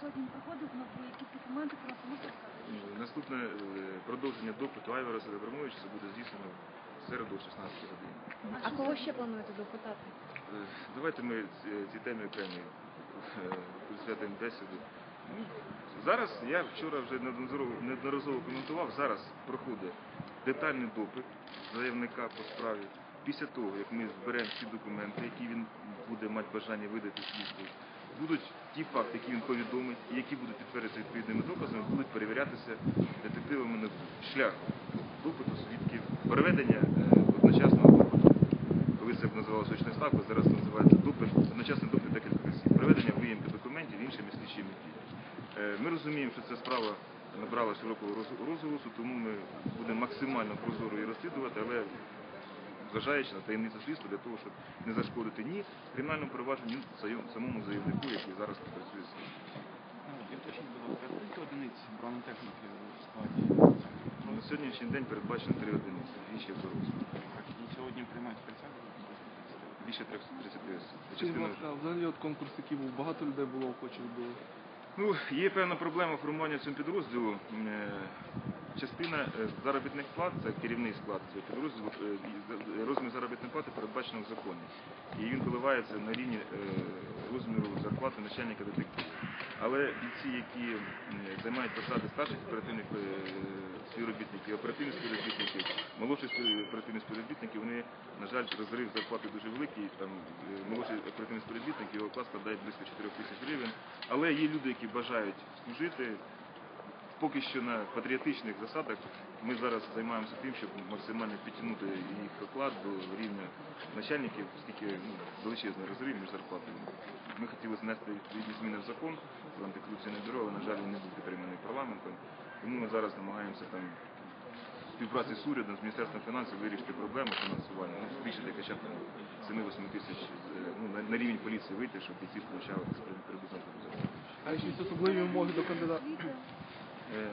сьогодні він приходив на якісь документи про е, наступне е, продовження допиту Айвара Селебрамовича буде здійснено в середу о 16 годині. А кого ще плануєте допитати? Е, Давайте ми ці, теми окремі е, присвятимо бесіду. Ну, Зараз я вчора вже неодноразово коментував. Зараз проходить детальний допит заявника по справі. Після того, як ми зберемо всі документи, які він буде мати бажання видати слідству, будуть ті факти, які він повідомить, і які будуть підтвердитися відповідними доказами, будуть перевірятися детективами на шлях допиту свідків, проведення е, одночасного допиту коли це називалося очна ставка, зараз називається допит, одночасний допит декілька разів. Проведення виїмки документів іншими слідчими діями. Ми розуміємо, що ця справа набрала широкого розголосу, тому ми будемо максимально прозоро її розслідувати, але зважаючи на таємницю слідства для того, щоб не зашкодити ні кримінальному провадженню, ні самому- заявнику, який зараз працює з одиниць бронетехніки в складі? На сьогоднішній день передбачено три одиниці, двічі в дорозі. І сьогодні приймають присягу? Більше 330 осіб. Це Скажіть, будь частина ласка, а взагалі от конкурс, який був, багато людей було охочих до Ну, є певна проблема формування цього підрозділу. Частина е, заробітних плат, це керівний склад е, розмір заробітної плати передбачено в законі. І він коливається на рівні е, розміру зарплати начальника детективу. Але бійці, які займають посади старших оперативних співробітників, оперативних співробітників, молодших оперативних співробітників, вони, на жаль, розрив зарплати дуже великий. Там молодший оперативний співробітник, його оклад складає близько 4 тисяч гривень. Але є люди, які бажають служити. Поки що на патріотичних засадах ми зараз займаємося тим, щоб максимально підтягнути їх оклад до рівня начальників, оскільки ну, величезний розрив між зарплатами. Ми хотіли знести відповідні зміни в закон про антикорупційне бюро, але, на жаль, він не був підтриманий парламентом. Тому ми зараз намагаємося там співпраці з урядом, з Міністерством фінансів вирішити проблему фінансування, ну, збільшити хоча б там 7-8 тисяч е, ну, на, на рівень поліції вийти, щоб бійці получали приблизно. а якісь особливі вимоги до кандидата? Е,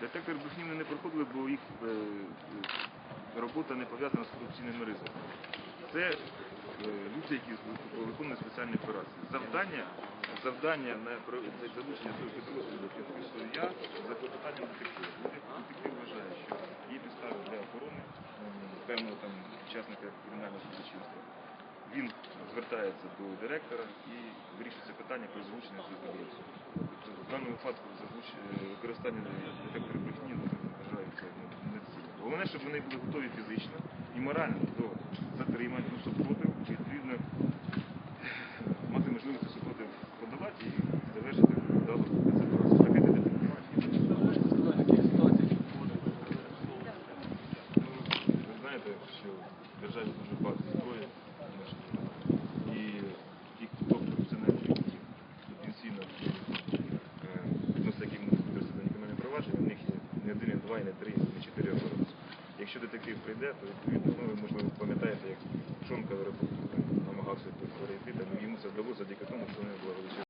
Детектор брехні не проходили, бо їх е, е, робота не пов'язана з корупційними ризиками. Це люди, які виконують спеціальні операції. Завдання, завдання на залучення цього підрозділу я за клопотанням детектива. Детектив вважає, що є підстави для охорони певного там учасника кримінального судочинства. Він звертається до директора і вирішується питання про цього підрозділу. Тобто, В даному випадку е, використання детекторів брехні ну, вважається ну, недоцільним. Головне, щоб вони були готові фізично і морально до затримань, до супротив, відповідно мати можливість цей супротив подолати і завершити вдало ситуацію. Таке для детектива. Можете сказати, в яких ситуаціях входить? Ну, ви знаєте, що в державі дуже багато зброї в нашій державі. І ті, хто корупціонерів, які потенційно е, відносно яким можуть бути на кримінальне провадження, в них є не не два, не три, не чотири оборонці. Якщо детектив прийде, то відповідно, ну ви можливо пам'ятаєте, як Шонка в аеропорту намагався перейти, там йому це вдалося завдяки тому, що в нього була величезна